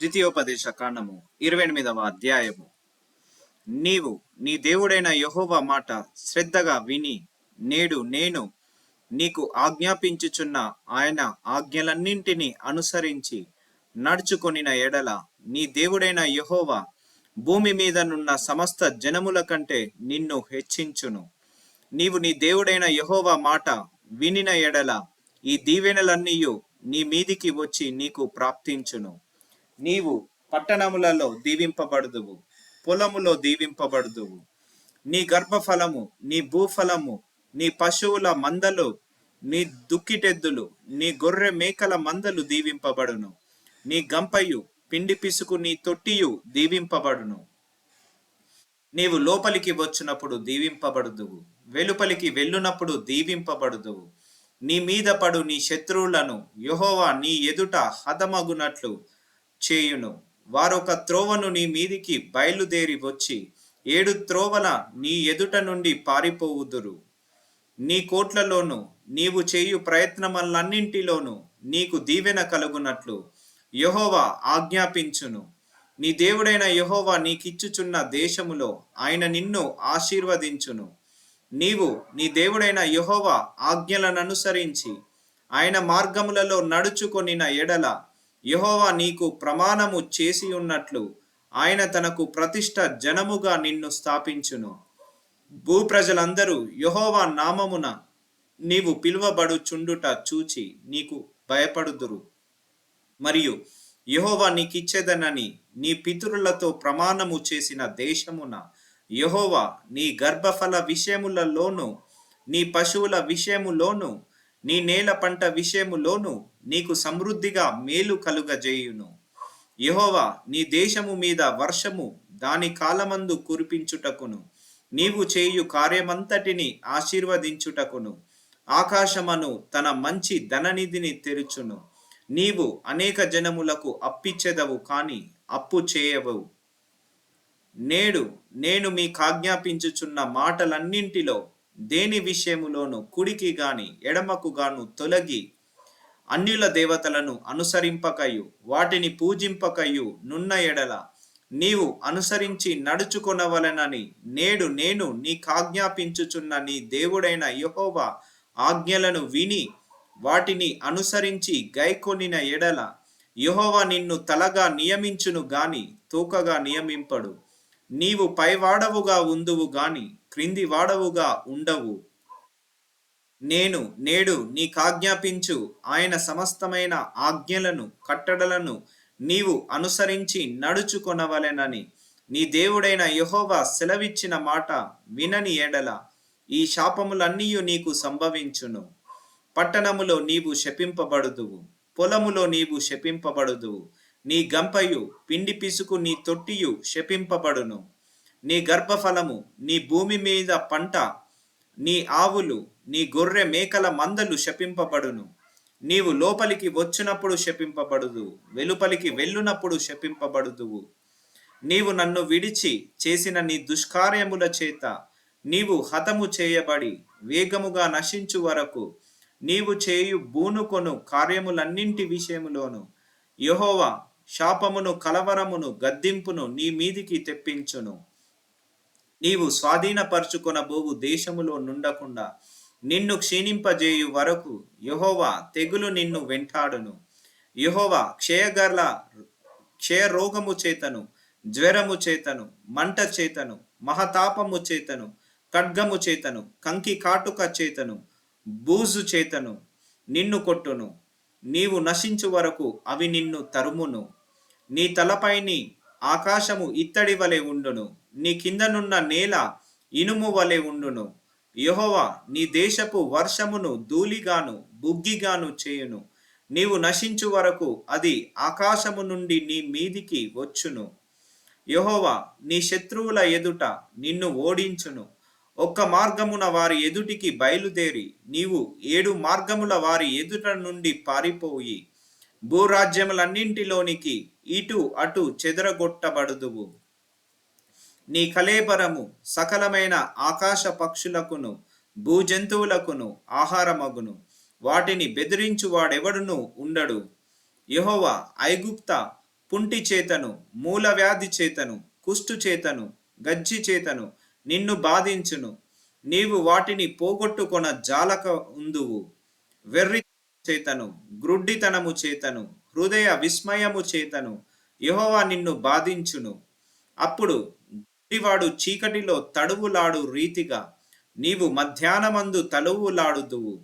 ద్వితీయోపదేశ కాండము ఇరవై ఎనిమిదవ అధ్యాయము. నీవు నీ దేవుడైన యహోవ మాట శ్రద్ధగా విని నేడు నేను నీకు ఆజ్ఞాపించుచున్న ఆయన ఆజ్ఞలన్నింటినీ అనుసరించి నడుచుకొనిన ఎడల నీ దేవుడైన యహోవ భూమి మీద నున్న సమస్త జనముల కంటే నిన్ను హెచ్చించును. నీవు నీ దేవుడైన యహోవ మాట వినిన ఎడల ఈ దీవెనలన్నీయు నీ మీదికి వచ్చి నీకు ప్రాప్తించును. నీవు పట్టణములలో దీవింపబడుదువు పొలములో దీవింపబడుదువు. నీ గర్భఫలము నీ భూఫలము నీ పశువుల మందలు నీ దుక్కిటెద్దులు నీ గొర్రె మేకల మందలు దీవింపబడును. నీ గంపయు పిండి పిసుకు నీ తొట్టియు దీవింపబడును. నీవు లోపలికి వచ్చినప్పుడు దీవింపబడుదువు వెలుపలికి వెళ్ళునప్పుడు దీవింపబడుదువు. నీ మీద పడు నీ శత్రువులను యహోవా నీ ఎదుట హతమగునట్లు చేయును. వారొక త్రోవను నీ మీదికి బయలుదేరి వచ్చి ఏడు త్రోవల నీ ఎదుట నుండి పారిపోవుదురు. నీ కోట్లలోను నీవు చేయు ప్రయత్నములన్నింటిలోనూ నీకు దీవెన కలుగునట్లు యహోవా ఆజ్ఞాపించును. నీ దేవుడైన యహోవా నీకిచ్చుచున్న దేశములో ఆయన నిన్ను ఆశీర్వదించును. నీవు నీ దేవుడైన యహోవా ఆజ్ఞలను అనుసరించి ఆయన మార్గములలో నడుచుకొనిన ఎడల యహోవా నీకు ప్రమాణము చేసి ఉన్నట్లు ఆయన తనకు ప్రతిష్ట జనముగా నిన్ను స్థాపించును. భూప్రజలందరూ యహోవా నామమున నీవు పిలువబడుచుండుట చూచి నీకు భయపడుదురు. మరియు యహోవా నీకిచ్చేదనని నీ పితరులతో ప్రమాణము చేసిన దేశమున యహోవా నీ గర్భఫల విషయములలోను నీ పశువుల విషయములోను నీ నేల పంట విషయములోను నీకు సమృద్ధిగా మేలు కలుగజేయును. యహోవా నీ దేశము మీద వర్షము దాని కాలమందు కురిపించుటకును నీవు చేయు కార్యమంతటిని ఆశీర్వదించుటకును. ఆకాశమను తన మంచి ధననిధిని తెరుచును. నీవు అనేక జనములకు అప్పిచ్చెదవు కాని అప్పు చేయవు. నేడు నేను మీకాజ్ఞాపించుచున్న మాటలన్నింటిలో దేని విషయములోను కుడికి గాని ఎడమకు గాను తొలగి అన్యుల దేవతలను అనుసరింపకయు వాటిని పూజింపకయు నున్న ఎడల నీవు అనుసరించి నడుచుకొనవలెనని నేడు నేను నీకాజ్ఞాపించుచున్న నీ దేవుడైన యహోవా ఆజ్ఞలను విని వాటిని అనుసరించి గైకొనిన ఎడల యహోవా నిన్ను తలగా నియమించును గాని తూకగా నియమింపడు. నీవు పైవాడవుగా ఉందువు గాని క్రింది వాడవుగా ఉండవు. నేను నేడు నీకాజ్ఞాపించు ఆయన సమస్తమైన ఆజ్ఞలను కట్టడలను నీవు అనుసరించి నడుచుకొనవలెనని. నీ దేవుడైన యహోవా సెలవిచ్చిన మాట వినని ఎడల ఈ శాపములన్నీయు నీకు సంభవించును. పట్టణములో నీవు శపింపబడుదువు పొలములో నీవు శపింపబడుదువు నీ గంపయు పిండి పిసుకు నీ తొట్టియు శపింపబడును. నీ గర్భఫలము నీ భూమి మీద పంట నీ ఆవులు నీ గొర్రె మేకల మందలు శపింపబడును. నీవు లోపలికి వచ్చినప్పుడు శపింపబడుదు వెలుపలికి వెళ్ళునప్పుడు శపింపబడుదువు. నీవు నన్ను విడిచి చేసిన నీ దుష్కార్యముల చేత నీవు హతము చేయబడి వేగముగా నశించు వరకు నీవు చేయు బూనుకొను కార్యములన్నింటి విషయములోను. యహోవా శాపమును కలవరమును గద్దింపును నీ మీదికి తెప్పించును. నీవు స్వాధీనపరచుకొనబోవు దేశములో నుండకుండా నిన్ను క్షీణింపజేయు వరకు యహోవా తెగులు నిన్ను వెంటాడును. యహోవా క్షయగర్ల క్షయరోగము చేతను జ్వరము చేతను మంట చేతను మహతాపము చేతను ఖడ్గము చేతను కంకి కాటుక చేతను బూజు చేతను నిన్ను కొట్టును. నీవు నశించు వరకు అవి నిన్ను తరుమును. నీ తలపైని ఆకాశము ఇత్తడి వలె ఉండును. నీ కిందనున్న నేల ఇనుము వలె ఉండును. యెహోవా నీ దేశపు వర్షమును ధూళిగాను బుగ్గిగాను చేయును. నీవు నశించు వరకు అది ఆకాశము నుండి నీ మీదికి వచ్చును. యహోవా నీ శత్రువుల ఎదుట నిన్ను ఓడించును. ఒక్క మార్గమున వారి ఎదుటికి బయలుదేరి నీవు ఏడు మార్గముల వారి ఎదుట నుండి పారిపోయి భూరాజ్యములన్నింటిలోనికి ఇటు అటు చెదరగొట్టబడుదువు. నీ కలేబరము సకలమైన ఆకాశ పక్షులకును భూజంతువులకును ఆహారమగును. వాటిని బెదిరించు వాడెవడునూ ఉండడు. యహోవ ఐగుప్త పుంటి చేతను మూలవ్యాధి చేతను కుష్టు చేతను గజ్జి చేతను నిన్ను బాధించును. నీవు వాటిని పోగొట్టుకొన జాలక ఉందువు. వెర్రి చేతను గ్రుడ్డితనము చేతను హృదయ విస్మయము చేతను యహోవా నిన్ను బాధించును. అప్పుడు గుడ్డివాడు చీకటిలో తడువులాడు రీతిగా. నీవు మధ్యాహ్నమందు తలువులాడుదువు.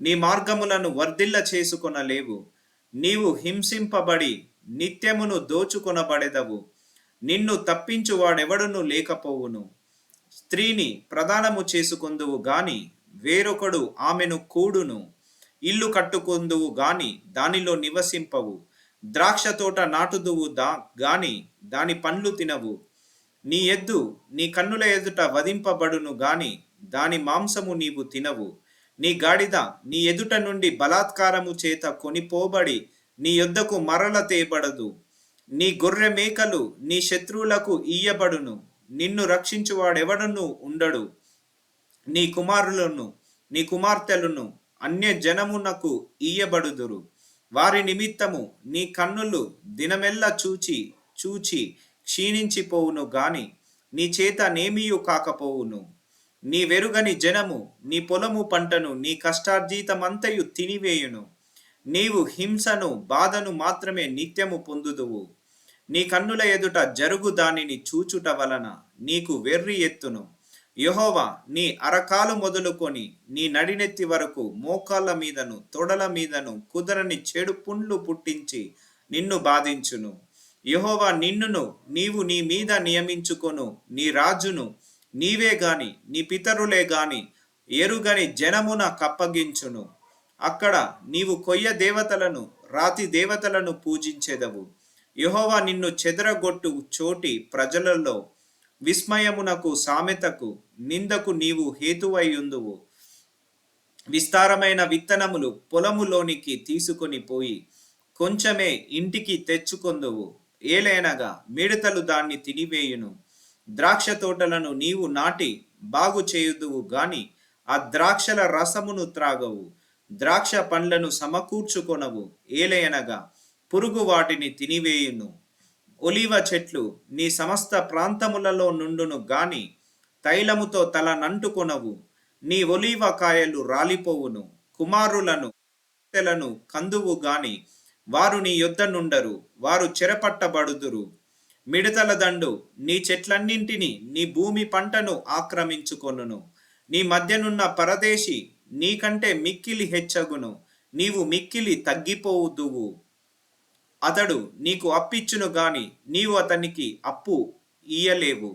నీ మార్గములను వర్ధిల్ల చేసుకొనలేవు. నీవు హింసింపబడి నిత్యమును దోచుకొనబడెదవు. నిన్ను తప్పించువాడెవడును లేకపోవును. స్త్రీని ప్రదానము చేసుకొందువు గాని వేరొకడు ఆమెను కూడును. ఇల్లు కట్టుకొందువు గాని దానిలో నివసింపవు. ద్రాక్ష తోట నాటుదువు దా గాని దాని పండ్లు తినవు. నీ ఎద్దు నీ కన్నుల ఎదుట వధింపబడును గాని దాని మాంసము నీవు తినవు. నీ గాడిద నీ ఎదుట నుండి బలాత్కారము చేత కొనిపోబడి నీ యొద్దకు మరల తేబడదు. నీ గొర్రె మేకలు నీ శత్రువులకు ఇయ్యబడును నిన్ను రక్షించువాడెవడను ఉండడు. నీ కుమారులను నీ కుమార్తెలను అన్య జనమునకు ఇయ్యబడుదురు వారి నిమిత్తము నీ కన్నులు దినమెల్ల చూచి చూచి క్షీణించిపోవును గాని నీ చేత నేమియు కాకపోవును. నీ వెరుగని జనము నీ పొలము పంటను నీ కష్టార్జితమంతయు తినివేయును. నీవు హింసను బాధను మాత్రమే నిత్యము పొందుదువు. నీ కన్నుల ఎదుట జరుగు దానిని చూచుట వలన నీకు వెర్రి ఎత్తును. యహోవా నీ అరకాలు మొదలుకొని నీ నడినెత్తి వరకు మోకాళ్ళ మీదను తొడల మీదను కుదరని చెడు పుండ్లు పుట్టించి నిన్ను బాధించును. యహోవా నిన్నును నీవు నీ మీద నియమించుకొను. నీ రాజును నీవే గాని నీ పితరులే గాని ఎరుగని జనమున కప్పగించును. అక్కడ నీవు కొయ్య దేవతలను రాతి దేవతలను పూజించెదవు. యహోవా నిన్ను చెదరగొట్టు చోటి ప్రజలలో విస్మయమునకు సామెతకు నిందకు నీవు హేతువైయుందువు. విస్తారమైన విత్తనములు పొలములోనికి తీసుకొని పోయి కొంచెమే ఇంటికి తెచ్చుకొందువు. ఏలైనగా మిడతలు దాన్ని తినివేయును. ద్రాక్ష తోటలను నీవు నాటి బాగు చేయుదువు గాని ఆ ద్రాక్షల రసమును త్రాగవు. ద్రాక్ష పండ్లను సమకూర్చుకొనవు. ఏలయనగా పురుగు వాటిని తినివేయును. ఒలివ చెట్లు నీ సమస్త ప్రాంతములలో నుండును గాని తైలముతో తల నంటుకొనవు. నీ ఒలివ కాయలు రాలిపోవును. కుమారులను కందువు గాని వారు నీ యొద్దనుండరు వారు చెరపట్టబడుదురు. మిడతల దండు నీ చెట్లన్నింటినీ నీ భూమి పంటను ఆక్రమించుకొనును. నీ మధ్యనున్న పరదేశి నీకంటే మిక్కిలి హెచ్చగును నీవు మిక్కిలి తగ్గిపోవుదువు. అతడు నీకు అప్పిచ్చును గాని నీవు అతనికి అప్పు ఇయ్యలేవు.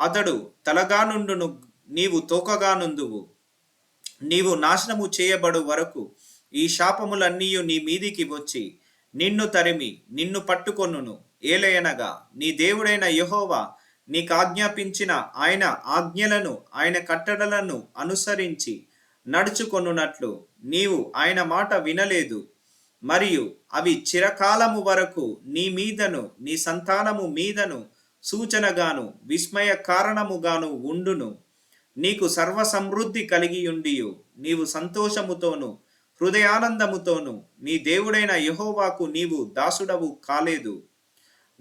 అతడు తలగానుండును నీవు తోకగానుందువు నీవు నాశనము చేయబడు వరకు ఈ శాపములన్నీయు నీ మీదికి వచ్చి నిన్ను తరిమి నిన్ను పట్టుకొనును. ఏలయనగా నీ దేవుడైన యహోవా నీకు ఆజ్ఞాపించిన ఆయన ఆజ్ఞలను ఆయన కట్టడలను అనుసరించి నడుచుకొనున్నట్లు నీవు ఆయన మాట వినలేదు. మరియు అవి చిరకాలము వరకు నీ మీదను నీ సంతానము మీదను సూచనగాను విస్మయ కారణముగాను ఉండును. నీకు సర్వ సమృద్ధి కలిగియుండియు నీవు సంతోషముతోను హృదయానందముతోను నీ దేవుడైన యహోవాకు నీవు దాసుడవు కాలేదు.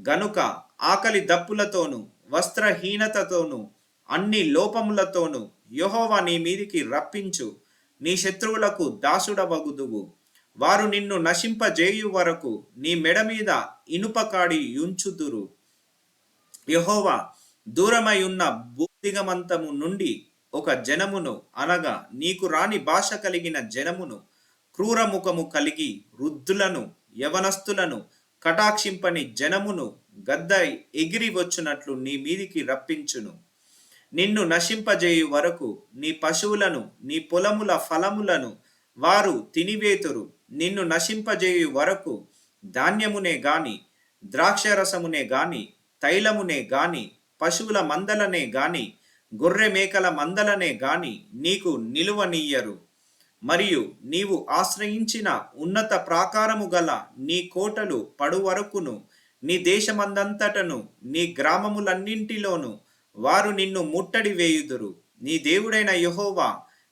గనుక ఆకలి దప్పులతోను వస్త్రహీనతతోను అన్ని లోపములతోను యహోవా నీ మీదికి రప్పించు. నీ శత్రువులకు దాసుడవగుదువు. వారు నిన్ను నశింపజేయు వరకు నీ మెడ మీద ఇనుపకాడి యుంచుదురు. యహోవా దూరమై ఉన్న భూదిగమంతము నుండి ఒక జనమును అనగా నీకు రాని భాష కలిగిన జనమును క్రూరముఖము కలిగి వృద్ధులను యవనస్తులను కటాక్షింపని జనమును గద్ద ఎగిరి వచ్చునట్లు నీ మీదికి రప్పించును. నిన్ను నశింపజేయు వరకు నీ పశువులను నీ పొలముల ఫలములను వారు తినివేతురు. నిన్ను నశింపజేయు వరకు ధాన్యమునే గాని ద్రాక్షరసమునే గాని తైలమునే గాని పశువుల మందలనే గాని గొర్రె మేకల మందలనే గాని నీకు నిలువనీయరు. మరియు నీవు ఆశ్రయించిన ఉన్నత ప్రాకారము గల నీ కోటలు పడువరకును నీ దేశమందంతటను నీ గ్రామములన్నింటిలోను వారు నిన్ను ముట్టడి వేయుదురు. నీ దేవుడైన యహోవా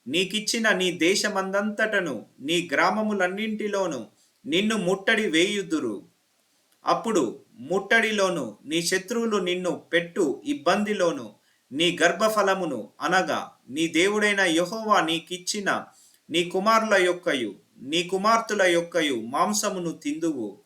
నీకిచ్చిన నీ దేశమందంతటను నీ గ్రామములన్నింటిలోను నిన్ను ముట్టడి వేయుదురు. అప్పుడు ముట్టడిలోను నీ శత్రువులు నిన్ను పెట్టు ఇబ్బందిలోను నీ గర్భఫలమును అనగా నీ దేవుడైన యహోవా నీకిచ్చిన నీ కుమారుల యొక్కయు నీ కుమార్తెల యొక్కయు మాంసమును తిందువు.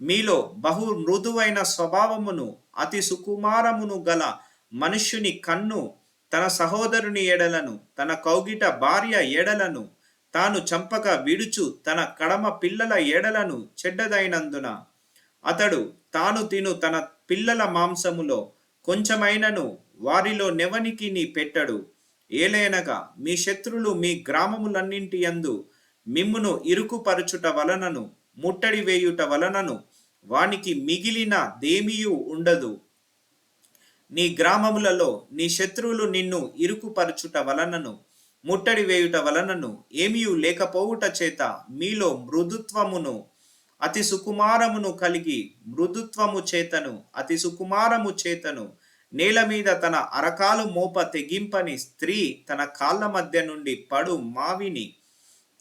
మీలో బహు మృదువైన స్వభావమును అతి సుకుమారమును గల మనుష్యుని కన్ను తన సహోదరుని ఎడలను తన కౌగిట భార్య ఎడలను తాను చంపక విడుచు తన కడమ పిల్లల ఎడలను చెడ్డదైనందున. అతడు తాను తిను తన పిల్లల మాంసములో కొంచెమైనను వారిలో నెవనికి నీ పెట్టడు. ఏలయనగా మీ శత్రులు మీ గ్రామములన్నింటి యందు మిమ్మును ఇరుకుపరచుట వలనను ముట్టడి వేయుట వలనను వానికి మిగిలిన దేమియు ఉండదు. నీ గ్రామములలో నీ శత్రువులు నిన్ను ఇరుకుపరచుట వలనను ముట్టడి వేయుట వలనను ఏమియు లేకపోవుట చేత మీలో మృదుత్వమును అతి సుకుమారమును కలిగి మృదుత్వము చేతను అతి సుకుమారము చేతను నేల మీద తన అరకాలు మోప తెగింపని స్త్రీ తన కాళ్ళ మధ్య నుండి పడు మావిని.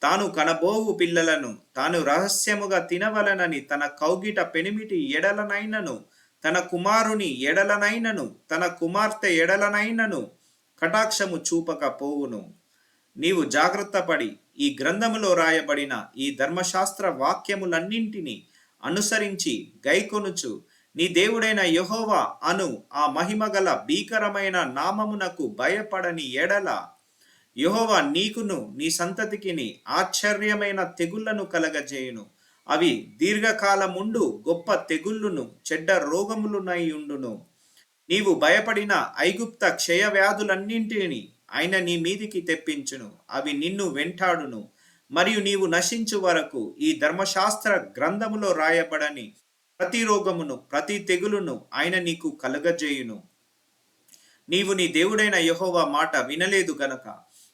తాను కనబోవు పిల్లలను తాను రహస్యముగా తినవలనని తన కౌగిట పెనిమిటి ఎడలనైనను తన కుమారుని ఎడలనైనను తన కుమార్తె ఎడలనైనను కటాక్షము చూపకపోవును. నీవు జాగ్రత్తపడి ఈ గ్రంథములో రాయబడిన ఈ ధర్మశాస్త్ర వాక్యములన్నింటినీ అనుసరించి గైకొనుచు నీ దేవుడైన యహోవా అను ఆ మహిమగల భీకరమైన నామమునకు భయపడని ఎడల యహోవా నీకును నీ సంతతికిని ఆశ్చర్యమైన తెగుళ్ళను కలగజేయును. అవి దీర్ఘకాలముండు గొప్ప తెగుళ్ళును చెడ్డ రోగములునైయుండును నీవు భయపడిన ఐగుప్త క్షయ వ్యాధులన్నింటినీ ఆయన నీ మీదికి తెప్పించును. అవి నిన్ను వెంటాడును. మరియు నీవు నశించు వరకు ఈ ధర్మశాస్త్ర గ్రంథములో రాయబడని ప్రతి రోగమును ప్రతి తెగులును ఆయన నీకు కలగజేయును. నీవు నీ దేవుడైన యహోవా మాట వినలేదు గనక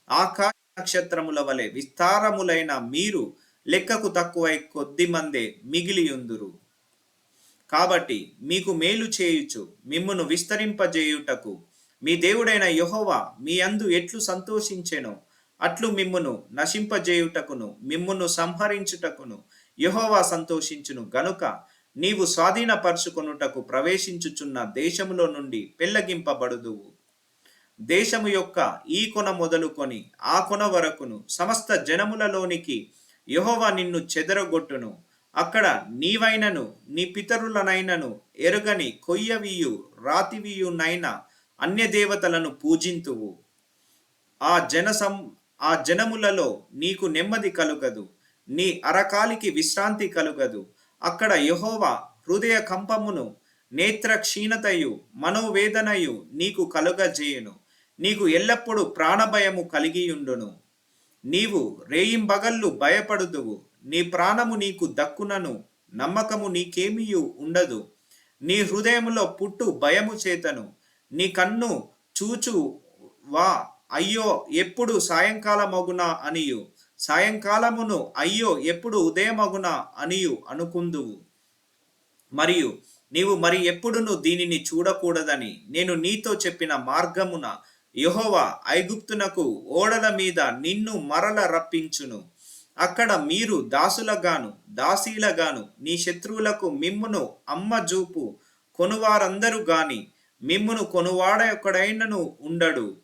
ఆకాశ నక్షత్రముల వలె విస్తారములైన మీరు లెక్కకు తక్కువై కొద్ది మందే మిగిలియుందురు. కాబట్టి మీకు మేలు చేయుచు మిమ్మును విస్తరింపజేయుటకు మీ దేవుడైన యహోవా మీ అందు ఎట్లు సంతోషించెనో అట్లు మిమ్మును నశింపజేయుటకును మిమ్మును సంహరించుటకును యహోవా సంతోషించును. గనుక నీవు స్వాధీనపరుచుకొనుటకు ప్రవేశించుచున్న దేశములో నుండి పెళ్ళగింపబడుదువు. దేశము యొక్క ఈ కొన మొదలుకొని ఆ కొన వరకును సమస్త జనములలోనికి యహోవ నిన్ను చెదరగొట్టును. అక్కడ నీవైనను నీ పితరులనైనను ఎరుగని కొయ్యవియు రాతివియునైన అన్య దేవతలను పూజింతువు. ఆ జన సం ఆ జనములలో నీకు నెమ్మది కలుగదు. నీ అరకాలికి విశ్రాంతి కలుగదు. అక్కడ యహోవా హృదయ కంపమును నేత్ర క్షీణతయు మనోవేదనయు నీకు కలుగజేయును. నీకు ఎల్లప్పుడూ ప్రాణభయము కలిగియుండును. నీవు రేయింబగళ్ళు భయపడుదువు. నీ ప్రాణము నీకు దక్కునను నమ్మకము నీకేమియు ఉండదు. నీ హృదయములో పుట్టు భయము చేతను. నీ కన్ను చూచు వా అయ్యో ఎప్పుడు సాయంకాలమగునా అనియు. సాయంకాలమును అయ్యో ఎప్పుడు ఉదయమగునా అనియు అనుకుందువు. మరియు నీవు మరి ఎప్పుడును దీనిని చూడకూడదని నేను నీతో చెప్పిన మార్గమున యహోవా ఐగుప్తునకు ఓడల మీద నిన్ను మరల రప్పించును. అక్కడ మీరు దాసులగాను దాసీలగాను నీ శత్రువులకు మిమ్మును అమ్మ జూపు కొనువారందరూ గాని మిమ్మును కొనువాడ ఒకడైనను ఉండడు.